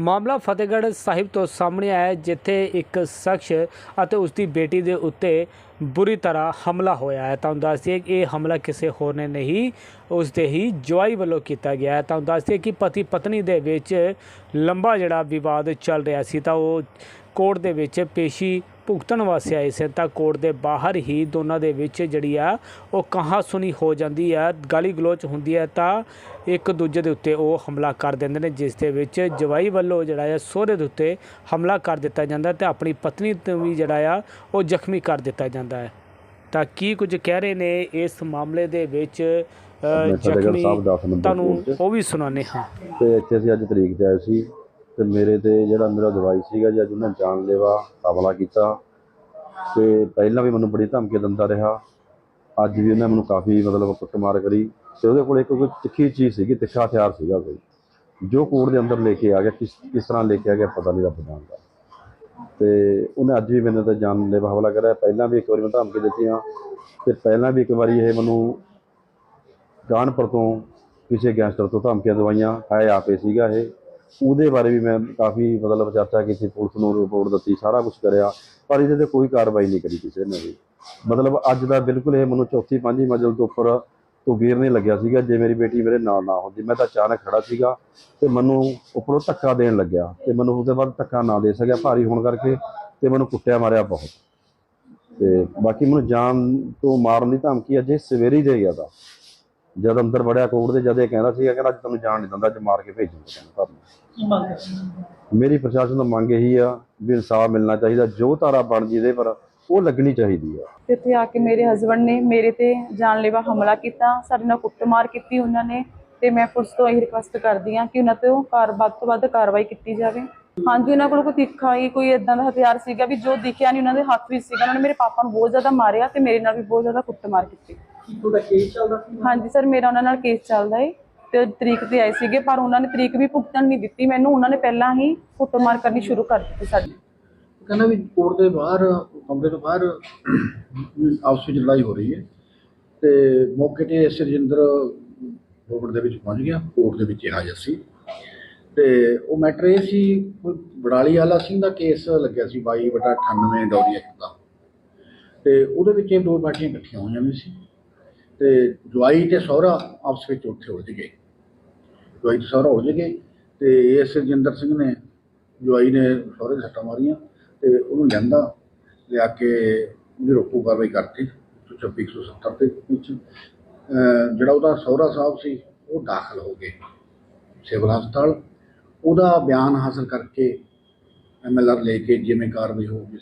ਮਾਮਲਾ ਫਤਿਹਗੜ੍ਹ ਸਾਹਿਬ ਤੋਂ ਸਾਹਮਣੇ ਆਇਆ ਜਿੱਥੇ ਇੱਕ ਸ਼ਖਸ ਅਤੇ ਉਸ ਦੀ ਬੇਟੀ ਦੇ ਉੱਤੇ ਬੁਰੀ ਤਰ੍ਹਾਂ ਹਮਲਾ ਹੋਇਆ ਹੈ। ਤਾਂ ਦੱਸ ਦਈਏ ਕਿ ਇਹ ਹਮਲਾ ਕਿਸੇ ਹੋਰ ਨੇ ਨਹੀਂ ਉਸ ਦੇ ਹੀ ਜਵਾਈ ਵੱਲੋਂ ਕੀਤਾ ਗਿਆ ਹੈ। ਤਾਂ ਦੱਸ ਦਈਏ ਕਿ ਪਤੀ ਪਤਨੀ ਦੇ ਵਿੱਚ ਲੰਬਾ ਜਿਹੜਾ ਵਿਵਾਦ ਚੱਲ ਰਿਹਾ ਸੀ ਤਾਂ ਉਹ ਕੋਰਟ ਦੇ ਵਿੱਚ ਪੇਸ਼ੀ ਭੁਗਤਣ ਵਾਸਤੇ ਆਏ ਸੀ ਤਾਂ ਕੋਰਟ ਦੇ ਬਾਹਰ ਹੀ ਦੋਨਾਂ ਦੇ ਵਿੱਚ ਜਿਹੜੀ ਆ ਉਹ ਕਹਾ ਸੁਣੀ ਹੋ ਜਾਂਦੀ ਹੈ ਗਾਲੀ ਗਲੋਚ ਹੁੰਦੀ ਹੈ ਤਾਂ ਇੱਕ ਦੂਜੇ ਦੇ ਉੱਤੇ ਉਹ ਹਮਲਾ ਕਰ ਦਿੰਦੇ ਨੇ ਜਿਸ ਦੇ ਵਿੱਚ ਜਵਾਈ ਵੱਲੋਂ ਜਿਹੜਾ ਹੈ ਸਹੁਰੇ ਦੇ ਉੱਤੇ ਹਮਲਾ ਕਰ ਦਿੱਤਾ ਜਾਂਦਾ ਤੇ ਆਪਣੀ ਪਤਨੀ ਤੋਂ ਵੀ ਜਿਹੜਾ ਆ ਉਹ ਜ਼ਖਮੀ ਕਰ ਦਿੱਤਾ ਜਾਂਦਾ ਹੈ ਤਾਂ ਕੀ ਕੁਝ ਕਹਿ ਰਹੇ ਨੇ ਇਸ ਮਾਮਲੇ ਦੇ ਵਿੱਚ ਜ਼ਖਮੀ ਸਾਹਿਬ 10 ਨੰਬਰ ਤੁਹਾਨੂੰ। ਉਹ ਵੀ ਸੁਣਾਉਂਦੇ ਹਾਂ ਤੇ ਇੱਥੇ ਅਸੀਂ ਅੱਜ ਤਰੀਕ ਤੇ ਆਏ ਸੀ ਤੇ ਮੇਰੇ ਤੇ ਜਿਹੜਾ ਮੇਰਾ ਦਵਾਈ ਸੀਗਾ ਜੀ, ਅੱਜ ਉਹਨੇ ਜਾਨਲੇਵਾ ਹਮਲਾ ਕੀਤਾ। ਤੇ ਪਹਿਲਾਂ ਵੀ ਮੈਨੂੰ ਬੜੀ ਧਮਕੀ ਦਿੰਦਾ ਰਿਹਾ। ਅੱਜ ਵੀ ਉਹਨੇ ਮੈਨੂੰ ਕਾਫੀ ਮਤਲਬ ਕੁੱਟਮਾਰ ਕਰੀ। ਤੇ ਉਹਦੇ ਕੋਲ ਇੱਕ ਕੋਈ ਤਿੱਖੀ ਚੀਜ਼ ਸੀਗੀ, ਤਿੱਖਾ ਹਥਿਆਰ ਸੀਗਾ ਕੋਈ। ਜੋ ਕੋਰਟ ਦੇ ਅੰਦਰ ਲੈ ਕੇ ਆ ਗਿਆ, ਕਿਸ ਕਿਸ ਤਰ੍ਹਾਂ ਲੈ ਕੇ ਆ ਗਿਆ, ਪਤਾ ਨਹੀਂ ਰੱਬ ਜਾਣਦਾ। ਤੇ ਉਹਨੇ ਅੱਜ ਵੀ ਮੈਨੂੰ ਤਾਂ ਜਾਨਲੇਵਾ ਹਮਲਾ ਕਰਿਆ। ਪਹਿਲਾਂ ਵੀ ਇੱਕ ਵਾਰੀ ਮੈਂ ਧਮਕੀ ਦਿੱਤੀਆਂ ਤੇ ਪਹਿਲਾਂ ਵੀ ਇੱਕ ਵਾਰੀ ਇਹ ਮੈਨੂੰ ਕਾਨਪੁਰ ਤੋਂ ਕਿਸੇ ਗੈਂਗਸਟਰ ਤੋਂ ਧਮਕੀਆਂ ਦਵਾਈਆਂ ਹੈ ਆਪੇ ਸੀਗਾ ਇਹ। ਉਹਦੇ ਬਾਰੇ ਵੀ ਮੈਂ ਕਾਫੀ ਮਤਲਬ ਚਰਚਾ ਕੀਤੀ, ਪੁਲਿਸ ਨੂੰ ਰਿਪੋਰਟ ਦਿੱਤੀ, ਸਾਰਾ ਕੁਝ ਕਰਿਆ, ਪਰ ਇਹਦੇ ਤੇ ਕੋਈ ਕਾਰਵਾਈ ਨਹੀਂ ਕਰੀ ਕਿਸੇ ਨੇ ਵੀ। ਮਤਲਬ ਅੱਜ ਦਾ ਬਿਲਕੁਲ ਇਹ ਮੈਨੂੰ ਚੌਥੀ, ਪੰਜਵੀਂ ਮੰਜ਼ਿਲ ਤੋਂ ਉੱਪਰ ਤੋਂ ਵੀਰ ਨਹੀਂ ਲੱਗਿਆ ਸੀਗਾ, ਜੇ ਮੇਰੀ ਬੇਟੀ ਮੇਰੇ ਨਾਲ ਨਾ ਹੁੰਦੀ, ਮੈਂ ਤਾਂ ਅਚਾਨਕ ਖੜਾ ਸੀਗਾ ਤੇ ਮੈਨੂੰ ਉੱਪਰੋਂ ਧੱਕਾ ਦੇਣ ਲੱਗਿਆ ਤੇ ਮੈਨੂੰ ਉਹਦੇ ਬਾਅਦ ਧੱਕਾ ਨਾ ਦੇ ਸਕਿਆ, ਭਾਰੀ ਹੋਣ ਕਰਕੇ ਤੇ ਮੈਨੂੰ ਕੁੱਟਿਆ ਮਾਰਿਆ ਬਹੁਤ। ਤੇ ਬਾਕੀ ਮੈਨੂੰ ਜਾਨ ਤੋਂ ਮਾਰਨ ਦੀ ਧਮਕੀ ਅਜੇ ਸਵੇਰੇ ਹੀ ਦੇ ਗਿਆ ਤਾ। ਜਦ ਅੰਦਰ ਵੜਿਆ ਕੋਰਟ ਦੇ ਜਦ ਇਹ ਕਹਿੰਦਾ ਸੀਗਾ ਕਿ ਅੱਜ ਤੁਹਾਨੂੰ ਜਾਣ ਨਹੀਂ ਦਿੰਦਾ ਅੱਜ ਮਾਰ ਕੇ ਭੇਜੂਗਾ ਤੁਹਾਨੂੰ ਮੇਰੀ ਪ੍ਰਸ਼ਾਸਨ ਤੋਂ ਮੰਗ ਇਹੀ ਆ ਵੀ ਇਨਸਾਫ ਮਿਲਣਾ ਚਾਹੀਦਾ ਜੋ ਧਾਰਾ ਬਣਦੀ ਇਹਦੇ ਪਰ ਉਹ ਲੱਗਣੀ ਚਾਹੀਦੀ ਆ। ਤੇ ਇੱਥੇ ਆ ਕੇ ਮੇਰੇ ਹਸਬੰਡ ਨੇ ਮੇਰੇ ਤੇ ਜਾਨਲੇਵਾ ਹਮਲਾ ਕੀਤਾ ਸਾਡੇ ਨਾਲ ਕੁੱਟਮਾਰ ਕੀਤੀ ਉਹਨਾਂ ਨੇ ਤੇ ਮੈਂ ਪੁਲਿਸ ਤੋਂ ਇਹ ਰਿਕੁਐਸਟ ਕਰਦੀ ਹਾਂ ਕਿ ਉਹਨਾਂ ਤੇ ਉਹ ਕਾਰ ਵੱਧ ਤੋਂ ਵੱਧ ਕਾਰਵਾਈ ਕੀਤੀ ਜਾਵੇ। ਹਾਂਜੀ ਉਹਨਾਂ ਕੋਲ ਕੋਈ ਤਿੱਖਾ ਹੀ ਕੋਈ ਇਦਾਂ ਦਾ ਹਥਿਆਰ ਸੀਗਾ ਵੀ ਜੋ ਦਿਖਿਆ ਨਹੀਂ ਉਹਨਾਂ ਦੇ ਹੱਥ ਵਿੱਚ ਸੀਗਾ ਉਹਨਾਂ ਨੇ ਮੇਰੇ ਪਾਪਾ ਨੂੰ ਬਹੁਤ ਜ਼ਿਆਦਾ ਮਾਰਿਆ ਤੇ ਮੇਰੇ ਨਾਲ ਵੀ ਬਹੁਤ ਜ਼ਿਆਦਾ ਕੁੱਟਮਾਰ ਕੀਤੀ। ਤੁਹਾਡਾ ਕੇਸ ਚੱਲਦਾ ਸੀ? ਹਾਂਜੀ ਸਰ ਮੇਰਾ ਉਹਨਾਂ ਨਾਲ ਕੇਸ ਚੱਲਦਾ ਏ ਤੇ ਤਰੀਕ ਤੇ ਆਏ ਸੀਗੇ ਪਰ ਉਹਨਾਂ ਨੇ ਤਰੀਕ ਵੀ ਭੁਗਤਣ ਨਹੀਂ ਦਿੱਤੀ। ਮੈਨੂੰ ਉਹਨਾਂ ਨੇ ਪਹਿਲਾਂ ਹੀ ਕੁੱਟਮਾਰ ਕਰਨੀ ਸ਼ੁਰੂ ਕਰ ਦਿੱਤੀ ਸਾਡੀ। ਕਹਿੰਦਾ ਵੀ ਕੋਰਟ ਦੇ ਬਾਹਰ ਕਮਰੇ ਤੋਂ ਬਾਹਰ ਆਪਸ ਵਿੱਚ ਲੜਾਈ ਹੋ ਰਹੀ ਹੈ ਤੇ ਮੌਕੇ ਤੇ ਸਰਜਿੰਦਰ ਕੋਰਟ ਦੇ ਵਿੱਚ ਪਹੁੰਚ ਗਿਆ ਕੋਰਟ ਦੇ ਵਿੱਚ ਹਾਜ਼ਰ ਸੀ। ਤੇ ਉਹ ਮੈਟਰ ਇਹ ਸੀ ਕੋਈ ਬੜਾਲੀ ਵਾਲਾ ਸਿੰਘ ਦਾ ਕੇਸ ਲੱਗਿਆ ਸੀ 22 ਬਟਾ 98 ਡੌਰੀ ਐਕਟ ਦਾ। ਤੇ ਉਹਦੇ ਵਿੱਚ ਇਹ ਦੋ ਪਾਰਟੀਆਂ ਇਕੱਠੀਆਂ ਹੋਈਆਂ ਵੀ ਸੀ। ਤੇ ਜਵਾਈ ਤੇ ਸਹੁਰਾ ਆਪਸ ਵਿੱਚ ਉੱਥੇ ਉਲਝ ਗਏ। ਜਵਾਈ ਤੇ ਸਹੁਰਾ ਉਲਝ ਗਏ ਤੇ ਇਹ ਸਰਜਿੰਦਰ ਸਿੰਘ ਨੇ ਜਵਾਈ ਨੇ ਸਹੁਰੇ ਦੇ ਸੱਟਾਂ ਮਾਰੀਆਂ ਤੇ ਉਹਨੂੰ ਲਿਆਂਦਾ, ਲਿਆ ਕੇ ਉਹਦੀ ਰੋਕੂ ਕਾਰਵਾਈ ਕਰਤੀ 26 170 ਦੇ ਵਿੱਚ। ਜਿਹੜਾ ਉਹਦਾ ਸਹੁਰਾ ਸਾਹਿਬ ਸੀ, ਉਹ ਦਾਖਲ ਹੋ ਗਏ ਸਿਵਲ ਹਸਪਤਾਲ। ਉਹਦਾ ਬਿਆਨ ਹਾਸਲ ਕਰਕੇ ਐਮਐਲਆਰ ਲੈ ਕੇ ਜਿਵੇਂ ਕਾਰਵਾਈ ਹੋਊਗੀ